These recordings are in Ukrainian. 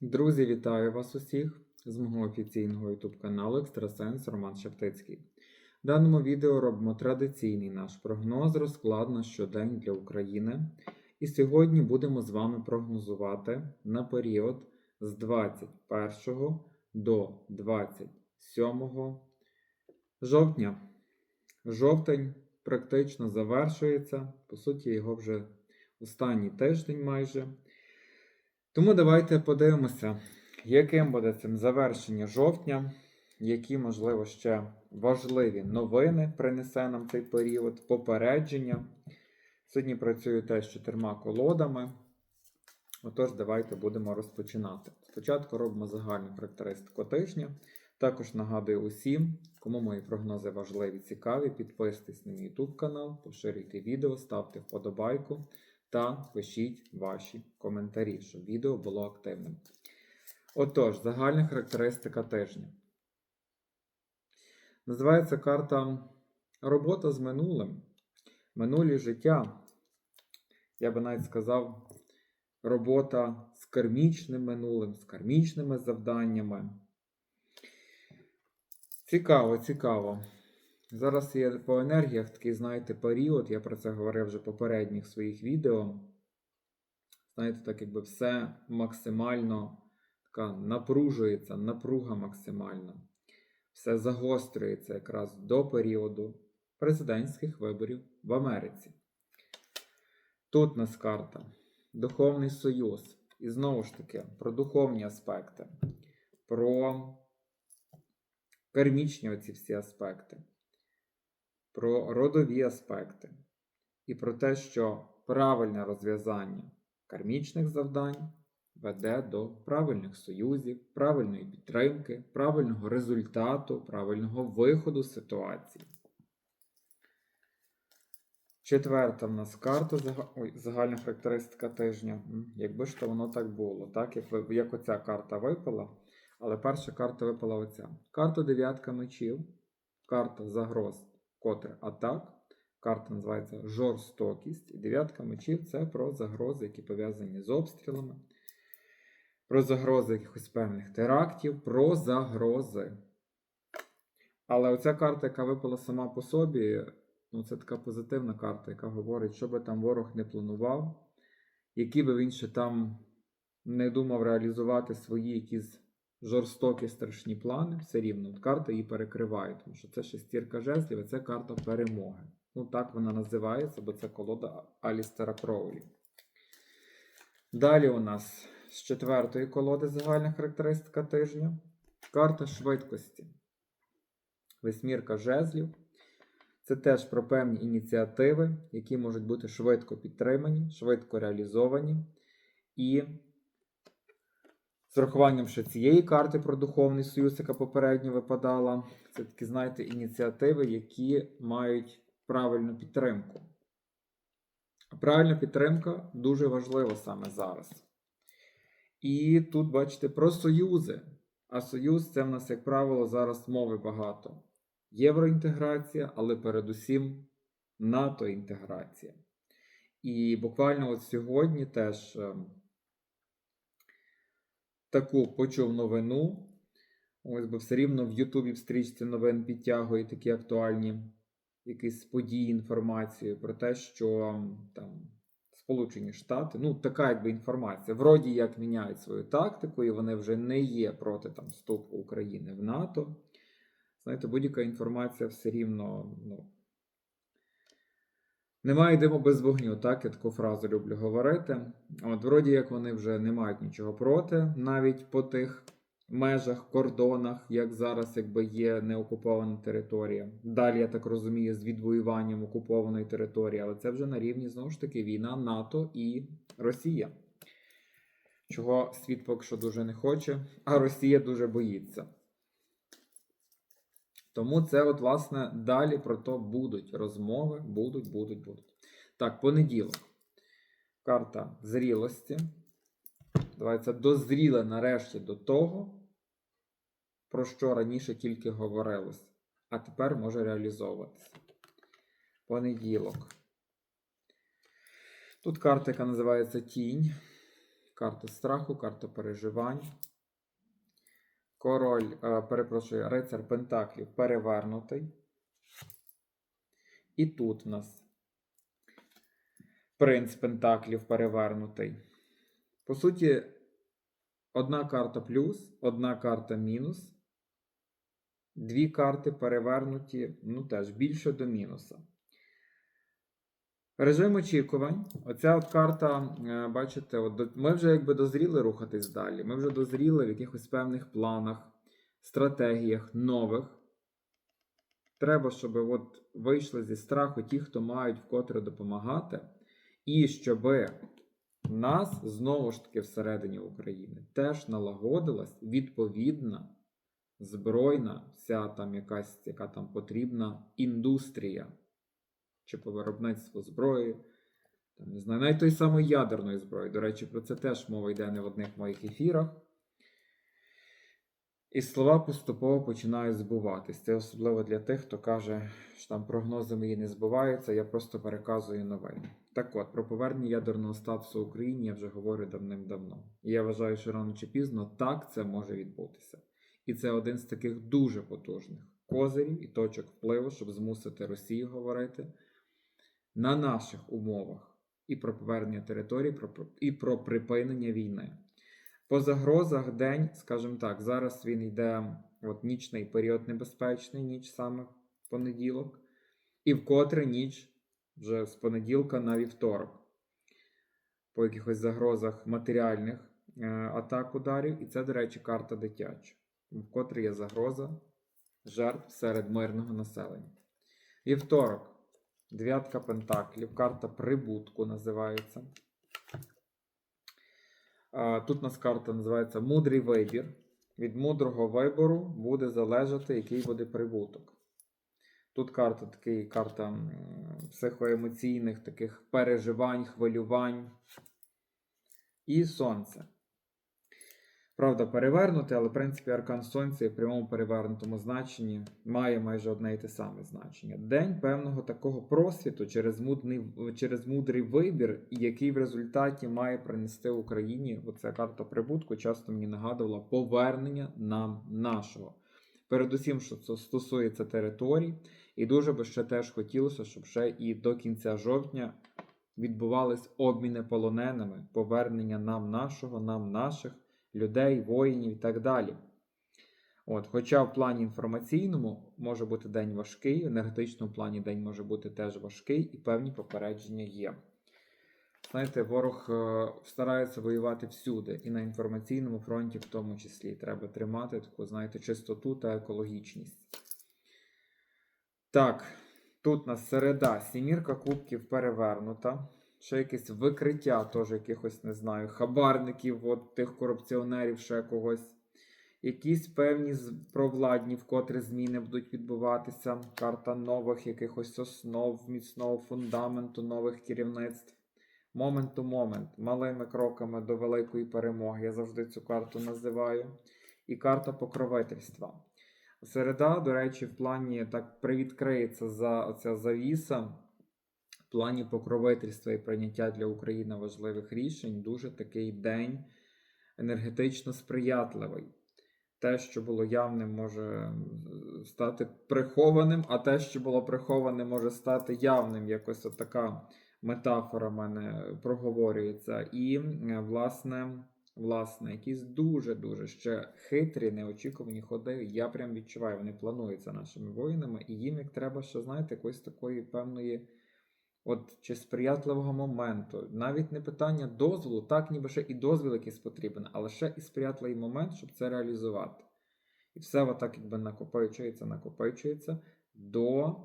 Друзі, вітаю вас усіх з мого офіційного YouTube каналу Екстрасенс Роман Шептицький. В даному відео робимо традиційний наш прогноз розклад на щодень для України. І сьогодні будемо з вами прогнозувати на період з 21 до 27 жовтня. Жовтень практично завершується, по суті, його вже останній тиждень майже. Тому давайте подивимося, яким буде цим завершення жовтня, які, можливо, ще важливі новини принесе нам цей період, попередження. Сьогодні працюю теж чотирма колодами. Отож, давайте будемо розпочинати. Спочатку робимо загальну характеристику тижня. Також нагадую усім, кому мої прогнози важливі, цікаві, підписуйтесь на мій YouTube канал, поширюйте відео, ставте вподобайку та пишіть ваші коментарі, щоб відео було активним. Отож, загальна характеристика тижня. Називається карта Робота з минулим. Минулі життя. Я би навіть сказав, робота з кармічним минулим, з кармічними завданнями. Цікаво, цікаво. Зараз є по енергіях такий, знаєте, період, я про це говорив вже в попередніх своїх відео. Знаєте, так якби все максимально така напружується, напруга максимальна. Все загострюється якраз до періоду президентських виборів в Америці. Тут нас карта Духовний Союз. І знову ж таки, про духовні аспекти, про кармічні оці всі аспекти про родові аспекти і про те, що правильне розв'язання кармічних завдань веде до правильних союзів, правильної підтримки, правильного результату, правильного виходу з ситуації. Четверта в нас карта загальна характеристика тижня. Якби ж то воно так було, так? Як, як оця карта випала, але перша карта випала оця. Карта дев'ятка мечів, карта загроз котре атак. Карта називається жорстокість. І дев'ятка мечів це про загрози, які пов'язані з обстрілами, про загрози якихось певних терактів, про загрози. Але оця карта, яка випала сама по собі, ну, це така позитивна карта, яка говорить, що би там ворог не планував, які би він ще там не думав реалізувати свої якісь жорстокі страшні плани, все рівно от карта її перекриває, тому що це шестірка жезлів, і це карта перемоги. Ну, так вона називається, бо це колода Алістера Кроулі. Далі у нас з четвертої колоди загальна характеристика тижня. Карта швидкості. Восьмірка жезлів. Це теж про певні ініціативи, які можуть бути швидко підтримані, швидко реалізовані. І з урахуванням ще цієї карти про Духовний Союз, яка попередньо випадала, це такі, знаєте, ініціативи, які мають правильну підтримку. Правильна підтримка дуже важлива саме зараз. І тут, бачите, про союзи. А союз це в нас, як правило, зараз мови багато. Євроінтеграція, але передусім НАТО-інтеграція. І буквально от сьогодні теж. Таку почув новину. Ось, бо все рівно в Ютубі в стрічці новин підтягує такі актуальні якісь події, інформацію про те, що там Сполучені Штати, ну, така якби інформація. Вроді як міняють свою тактику, і вони вже не є проти там вступу України в НАТО. Знаєте, будь-яка інформація все рівно, ну. Немає диму без вогню, так, я таку фразу люблю говорити. От, вроді як вони вже не мають нічого проти, навіть по тих межах, кордонах, як зараз якби є неокупована територія. Далі, я так розумію, з відвоюванням окупованої території, але це вже на рівні знову ж таки війна НАТО і Росія. Чого світ поки що дуже не хоче, а Росія дуже боїться. Тому це, от, власне, далі про то будуть розмови, будуть, будуть, будуть. Так, понеділок. Карта зрілості. Давайте дозріле нарешті до того, про що раніше тільки говорилось, а тепер може реалізовуватися. Понеділок. Тут карта, яка називається Тінь. Карта страху, карта переживань. Король, е, перепрошую, рицар Пентаклів перевернутий. І тут в нас принц Пентаклів перевернутий. По суті, одна карта плюс, одна карта мінус. Дві карти перевернуті, ну теж більше до мінуса. Режим очікувань. Оця от карта, е, бачите, от ми вже якби дозріли рухатись далі. Ми вже дозріли в якихось певних планах, стратегіях нових. Треба, щоб от вийшли зі страху ті, хто мають вкотре допомагати, і щоб нас знову ж таки всередині України теж налагодилась відповідна збройна, вся там якась, яка там потрібна індустрія чи по виробництву зброї, там, не знаю, навіть той самої ядерної зброї. До речі, про це теж мова йде не в одних моїх ефірах. І слова поступово починають збуватись. Це особливо для тих, хто каже, що там прогнози мої не збуваються, я просто переказую новини. Так от, про повернення ядерного статусу Україні я вже говорю давним-давно. І я вважаю, що рано чи пізно так це може відбутися. І це один з таких дуже потужних козирів і точок впливу, щоб змусити Росію говорити на наших умовах і про повернення про- і про припинення війни. По загрозах день, скажімо так, зараз він йде от нічний період небезпечний, ніч саме в понеділок, і вкотре ніч вже з понеділка на вівторок. По якихось загрозах матеріальних е, атак ударів. І це, до речі, карта дитяча. Вкотре є загроза жертв серед мирного населення. Вівторок. Дев'ятка пентаклів, карта прибутку називається. Тут у нас карта називається Мудрий вибір. Від мудрого вибору буде залежати, який буде прибуток. Тут карта такий, карта психоемоційних таких переживань, хвилювань. І сонце. Правда, перевернуте, але в принципі аркан сонця в прямому перевернутому значенні має майже одне і те саме значення. День певного такого просвіту через мудрий, через мудрий вибір, який в результаті має принести Україні. Оця карта прибутку часто мені нагадувала повернення нам нашого. Передусім, що це стосується територій, і дуже би ще теж хотілося, щоб ще і до кінця жовтня відбувались обміни полоненими, повернення нам нашого, нам наших людей, воїнів і так далі. От, хоча в плані інформаційному може бути день важкий, в енергетичному плані день може бути теж важкий, і певні попередження є. Знаєте, ворог е, старається воювати всюди, і на інформаційному фронті в тому числі. Треба тримати таку, знаєте, чистоту та екологічність. Так, тут у нас середа, сімірка кубків перевернута. Ще якесь викриття, теж якихось, не знаю, хабарників, от тих корупціонерів, ще когось. Якісь певні провладні, вкотре зміни будуть відбуватися. Карта нових якихось основ, міцного фундаменту, нових керівництв. Момент то момент, малими кроками до великої перемоги. Я завжди цю карту називаю. І карта покровительства. Середа, до речі, в плані так привідкриється за оця завіса. Плані покровительства і прийняття для України важливих рішень дуже такий день енергетично сприятливий. Те, що було явним, може стати прихованим, а те, що було приховане, може стати явним. Якось така метафора в мене проговорюється. І, е, власне, власне, якісь дуже-дуже ще хитрі, неочікувані ходи. Я прям відчуваю, вони плануються нашими воїнами, і їм як треба, що знаєте, якоїсь такої певної. От чи сприятливого моменту, навіть не питання дозволу, так ніби ще і дозвіл якийсь потрібен, але ще і сприятливий момент, щоб це реалізувати. І все отак якби накопичується, накопичується до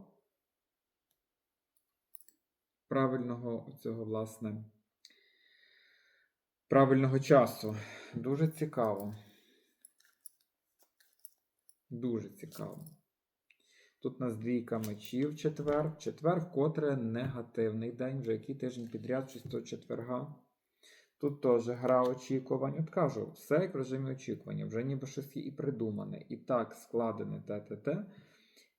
правильного цього, власне, правильного часу. Дуже цікаво. Дуже цікаво. Тут у нас двійка мечів четвер. Четвер вкотре негативний день, вже який тиждень підряд, до четверга. Тут теж гра очікувань. От кажу, все як в режимі очікування, вже ніби щось і придумане, і так складене те-те-те.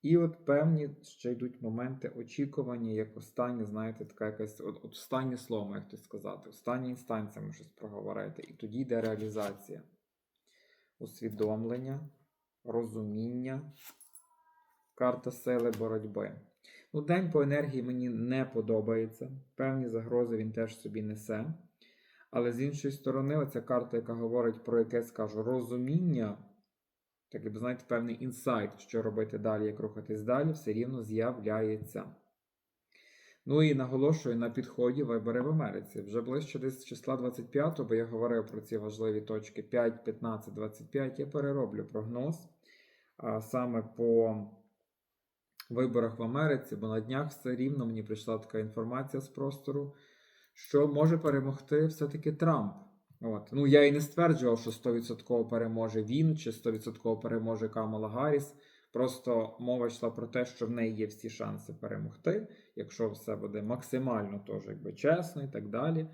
І от певні ще йдуть моменти очікування, як останнє, знаєте, така якась от, от останнє слово, як хтось сказати, остання інстанція щось проговорити. І тоді йде реалізація, усвідомлення, розуміння, карта сили боротьби. Ну, день по енергії мені не подобається. Певні загрози він теж собі несе. Але з іншої сторони, оця карта, яка говорить про якесь, скажу, розуміння, так якби знаєте, певний інсайт, що робити далі, як рухатись далі, все рівно з'являється. Ну і наголошую на підході вибори в Америці. Вже ближче десь числа 25, бо я говорив про ці важливі точки 5, 15, 25. Я перероблю прогноз саме по виборах в Америці, бо на днях все рівно мені прийшла така інформація з простору, що може перемогти все-таки Трамп. От. Ну, я і не стверджував, що 100% переможе він чи 100% переможе Камала Гарріс. Просто мова йшла про те, що в неї є всі шанси перемогти, якщо все буде максимально теж якби чесно і так далі.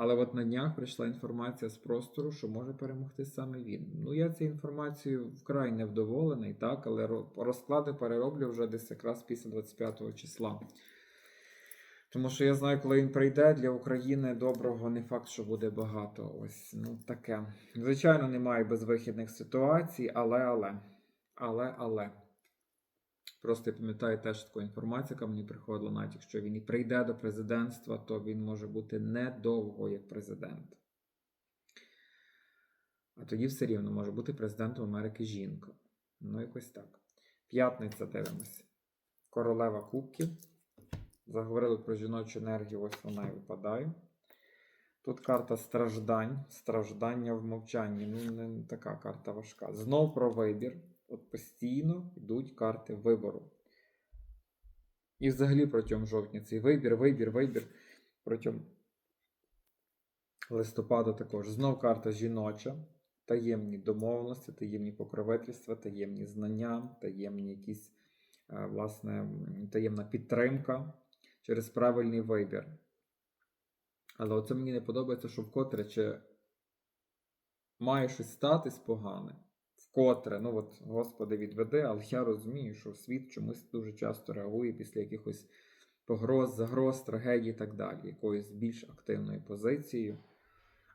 Але от на днях прийшла інформація з простору, що може перемогти саме він. Ну, я цією інформацією вкрай невдоволений, так, але розклади перероблю вже десь якраз після 25 числа. Тому що я знаю, коли він прийде для України доброго не факт, що буде багато. Ось ну таке. Звичайно, немає безвихідних ситуацій, але але. Але але. Просто я пам'ятаю теж таку інформацію, яка мені приходила, навіть якщо він і прийде до президентства, то він може бути недовго як президент. А тоді все рівно може бути президентом Америки жінка. Ну, якось так. П'ятниця дивимося. Королева Кубків. Заговорили про жіночу енергію, ось вона і випадає. Тут карта страждань, страждання в мовчанні. Ну, не така карта важка. Знов про вибір. От постійно йдуть карти вибору. І взагалі протягом жовтня цей вибір, вибір, вибір. Протягом листопада також. Знов карта жіноча. Таємні домовленості, таємні покровительства, таємні знання, таємні якісь, е, власне, таємна підтримка через правильний вибір. Але оце мені не подобається, що вкотре чи має щось статись погане, вкотре, ну от, Господи, відведи, але я розумію, що світ чомусь дуже часто реагує після якихось погроз, загроз, трагедій і так далі, якоюсь більш активною позицією.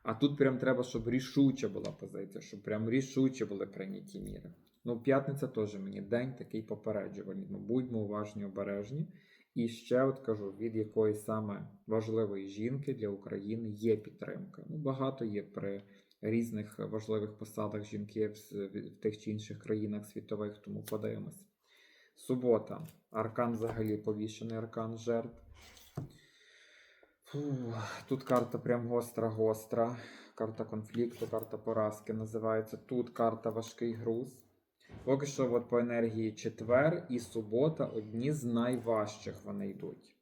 А тут прям треба, щоб рішуча була позиція, щоб прям рішуче були прийняті міри. Ну, п'ятниця теж мені день такий попереджувальний. Ну, будьмо уважні, обережні. І ще от кажу, від якої саме важливої жінки для України є підтримка. Ну, багато є при різних важливих посадах жінки в, тих чи інших країнах світових, тому подивимось. Субота. Аркан взагалі повішений аркан жертв. Тут карта прям гостра-гостра. Карта конфлікту, карта поразки називається. Тут карта важкий груз. Поки що от по енергії четвер і субота одні з найважчих вони йдуть.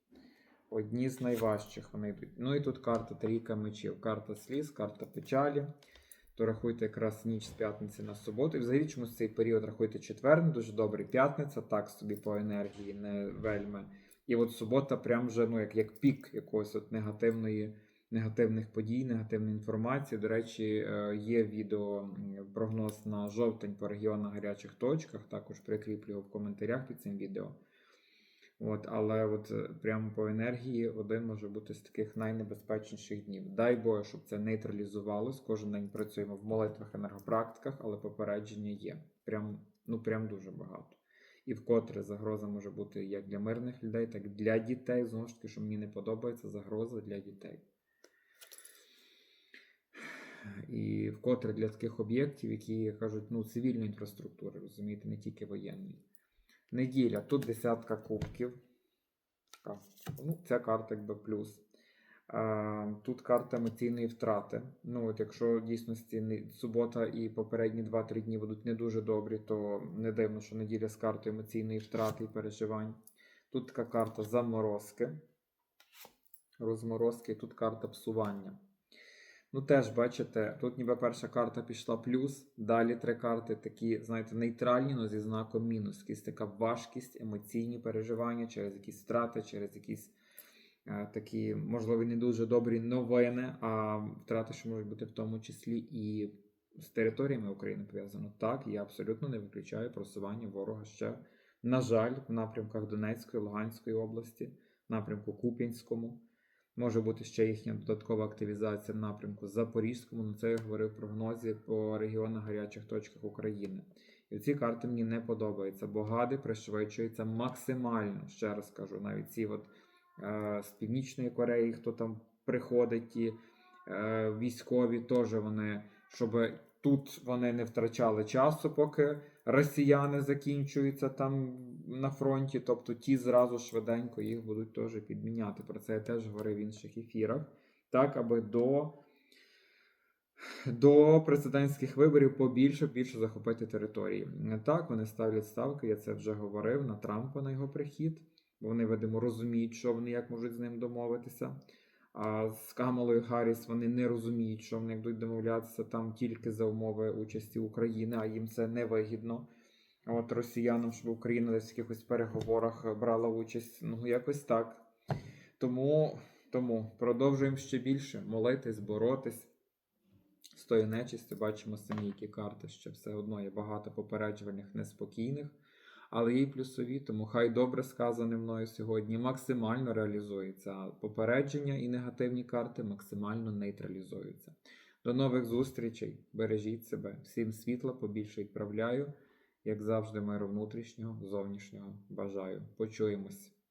Одні з найважчих вони йдуть. Ну і тут карта трійка мечів, карта сліз, карта печалі. То рахуйте якраз ніч з п'ятниці на суботу. І взагалі чомусь цей період рахуйте четвер, не дуже добрий. П'ятниця, так собі по енергії, не вельми. І от субота прям вже ну, як, як пік якоїсь от негативної, негативних подій, негативної інформації. До речі, е, є відео прогноз на жовтень по регіонах гарячих точках. Також прикріплю в коментарях під цим відео. От, але от е, прямо по енергії один може бути з таких найнебезпечніших днів. Дай Боже, щоб це нейтралізувалось. Кожен день працюємо в молитвах, енергопрактиках, але попередження є. Прям, ну прям дуже багато. І вкотре загроза може бути як для мирних людей, так і для дітей. Знову ж таки, що мені не подобається, загроза для дітей. І вкотре для таких об'єктів, які кажуть, ну, цивільної інфраструктури, розумієте, не тільки воєнної. Неділя, тут десятка кубків. Ну, ця карта якби плюс. Тут карта емоційної втрати. Ну, от якщо в дійсності субота і попередні 2-3 дні будуть не дуже добрі, то не дивно, що неділя з картою емоційної втрати і переживань. Тут така карта заморозки, розморозки, тут карта псування. Ну, теж бачите, тут ніби перша карта пішла плюс, далі три карти такі, знаєте, нейтральні, але зі знаком мінус. Якась така важкість, емоційні переживання через якісь втрати, через якісь е, такі, можливо, не дуже добрі новини, а втрати, що можуть бути в тому числі і з територіями України пов'язано. Так, я абсолютно не виключаю просування ворога ще На жаль, в напрямках Донецької, Луганської області, напрямку Куп'янському. Може бути ще їхня додаткова активізація в напрямку Запорізькому. Ну це я говорив в прогнозі по регіонах гарячих точках України. І ці карти мені не подобаються, бо гади пришвидшуються максимально. Ще раз кажу, навіть ці от е, з Північної Кореї, хто там приходить, ті е, військові теж вони, щоб тут вони не втрачали часу, поки росіяни закінчуються там на фронті. Тобто ті зразу швиденько їх будуть теж підміняти. Про це я теж говорив в інших ефірах. Так, аби до до президентських виборів побільше більше захопити території. Так, вони ставлять ставки, я це вже говорив на Трампа на його прихід, бо вони, видимо, розуміють, що вони як можуть з ним домовитися. А з Камалою Гарріс вони не розуміють, що вони будуть домовлятися там тільки за умови участі України, а їм це не вигідно. От росіянам, щоб Україна десь в якихось переговорах брала участь, ну якось так. Тому, тому продовжуємо ще більше молитись, боротись з тою нечистю. Бачимо самі, які карти, що все одно є багато попереджувальних неспокійних, але і плюсові, тому хай добре сказане мною сьогодні максимально реалізується. А попередження і негативні карти максимально нейтралізуються. До нових зустрічей. Бережіть себе. Всім світла побільше відправляю. Як завжди, миру внутрішнього, зовнішнього бажаю. Почуємось.